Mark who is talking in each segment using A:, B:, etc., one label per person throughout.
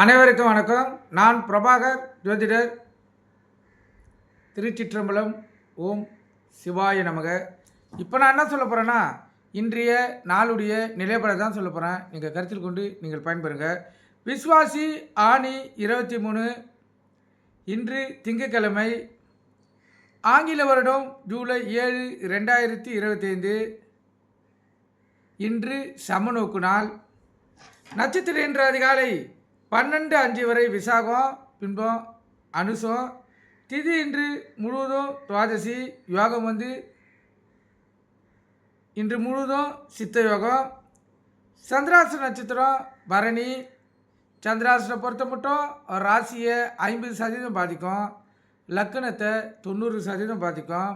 A: அனைவருக்கும் வணக்கம். நான் பிரபாகர் ஜோதிடர். திருச்சிற்றம்பலம் ஓம் சிவாய நமக. இப்போ நான் என்ன சொல்ல போகிறேன்னா இன்றைய நாளுடைய நிலைப்பட தான் சொல்ல போகிறேன் நீங்கள் கருத்தில் கொண்டு நீங்கள் பயன்பெறுங்க. விஸ்வாசி ஆணி இருபத்தி மூணு. இன்று திங்கட்கிழமை ஆங்கில வருடம் ஜூலை ஏழு ரெண்டாயிரத்தி இருபத்தைந்து. இன்று சமநோக்கு நாள். நட்சத்திரம் இன்று அதிகாலை பன்னெண்டு அஞ்சு வரை விசாகம் பின்பம் அனுசம் திதி இன்று முழுவதும் துவாதசி யோகம் வந்து இன்று முழுவதும் சித்த யோகம். சந்திராசன நட்சத்திரம் பரணி. சந்திராசனை பொறுத்த மட்டும் ராசியை ஐம்பது சதவீதம் பாதிக்கும். லக்கணத்தை தொண்ணூறு சதவீதம் பாதிக்கும்.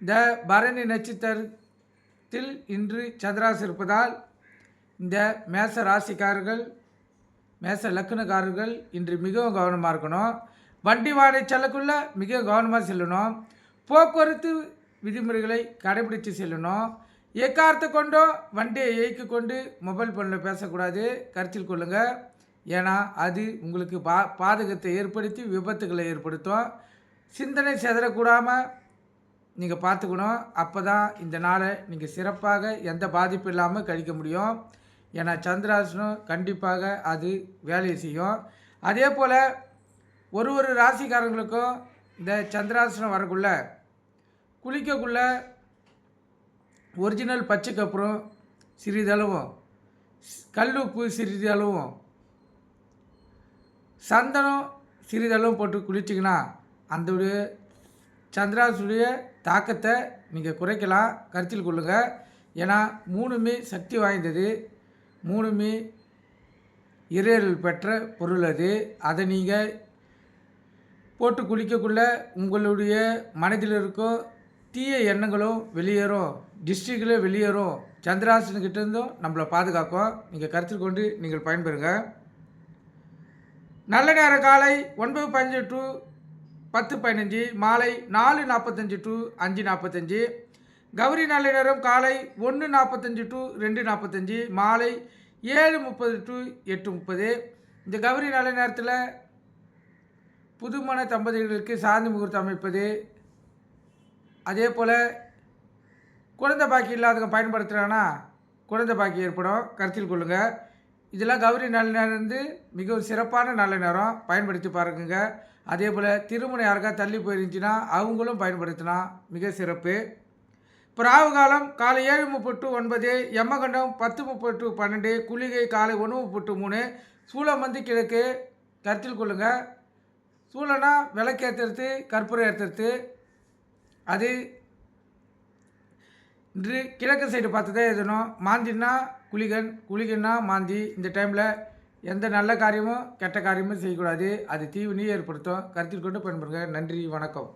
A: இந்த பரணி நட்சத்திரத்தில் இன்று சந்திராசு இருப்பதால் இந்த மேச ராசிக்காரர்கள் மேச லக்குனக்காரர்கள் இன்று மிகவும் கவனமாக இருக்கணும். வண்டி வாடகை செல்லக்குள்ள மிக கவனமாக செல்லணும். போக்குவரத்து விதிமுறைகளை கடைபிடித்து செல்லணும். எக்காரத்தை கொண்டோ வண்டியை இயக்கி கொண்டு மொபைல் ஃபோனில் பேசக்கூடாது. கருத்தில் கொள்ளுங்கள் ஏன்னா அது உங்களுக்கு பா பாதகத்தை ஏற்படுத்தி விபத்துகளை ஏற்படுத்தும். சிந்தனை செதறக்கூடாமல் நீங்கள் பார்த்துக்கணும். அப்போ தான் இந்த நாளை நீங்கள் சிறப்பாக எந்த பாதிப்பும் இல்லாமல் கழிக்க முடியும். ஏன்னா சந்திராசனம் கண்டிப்பாக அது வேலையை செய்யும். அதே போல் ஒரு ஒரு ராசிக்காரங்களுக்கும் இந்த சந்திராசனம் வரக்குள்ள குளிக்கக்குள்ள ஒரிஜினல் பச்சைக்கப்புறம் சிறிதளவும் கல்லுப்பு சிறிதளவும் சந்தனம் சிறிதளவும் போட்டு குளிச்சிங்கன்னா அந்த சந்திராசுடைய தாக்கத்தை நீங்கள் குறைக்கலாம். கருத்தில் கொள்ளுங்கள் ஏன்னா மூணுமே சக்தி வாய்ந்தது. மூணுமே இறையல் பெற்ற பொருள் அது. அதை நீங்கள் போட்டு குளிக்கக்குள்ள உங்களுடைய மனதில் இருக்கும் தீய எண்ணங்களும் வெளியேறும் டிஸ்ட்ரிக்டில் வெளியேறும் சந்திராசனுக்கிட்ட இருந்தும் நம்மளை பாதுகாக்கும். நீங்கள் கருத்தில் கொண்டு நீங்கள் பயன்பெறுங்க. நல்ல நேர காலை ஒன்பது பதினஞ்சு டு பத்து பதினஞ்சு மாலை நாலு நாற்பத்தஞ்சு டு அஞ்சு நாற்பத்தஞ்சு கௌரி நல்ல நேரம் காலை ஒன்று நாற்பத்தஞ்சு டு ரெண்டு நாற்பத்தஞ்சு மாலை ஏழு முப்பது டு எட்டு முப்பது. இந்த கௌரி நல்ல நேரத்தில் புதுமண தம்பதிகளுக்கு சாந்தி முகூர்த்தம் அமைப்பது. அதே போல் குழந்தை பாக்கி இல்லாதவங்க பயன்படுத்துகிறாங்கன்னா குழந்தை பாக்கி ஏற்படும். கருத்தில் கொள்ளுங்கள் இதெல்லாம் கௌரி நல்ல நேரம் வந்து மிகவும் சிறப்பான நல்ல நேரம். பயன்படுத்தி பாருங்க அதே போல் திருமணம் யாருக்கா தள்ளி போயிருந்துச்சுன்னா அவங்களும் பயன்படுத்தினா மிக சிறப்பு. பிராவு காலம் காலை ஏழு முப்பது டு ஒன்பது எம்மகண்டம் பத்து முப்பது டு பன்னெண்டு குளிகை காலை ஒன்று முப்பது டு மூணு. சூளம் வந்து கிழக்கு கருத்தில் கொள்ளுங்கள் சூளனா விளக்கேற்றுறது கற்பூரம் ஏற்றுறது அது இன்று கிழக்கு சைடு பார்த்து தான் எழுதணும். மாந்தின்னா குளிகன் குளிகன்னா மாந்தி. இந்த டைமில் எந்த நல்ல காரியமும் கெட்ட காரியமும் செய்யக்கூடாது. அது தீவினையும் ஏற்படுத்தும். கருத்தில் கொண்டு பயன்படுங்க. நன்றி வணக்கம்.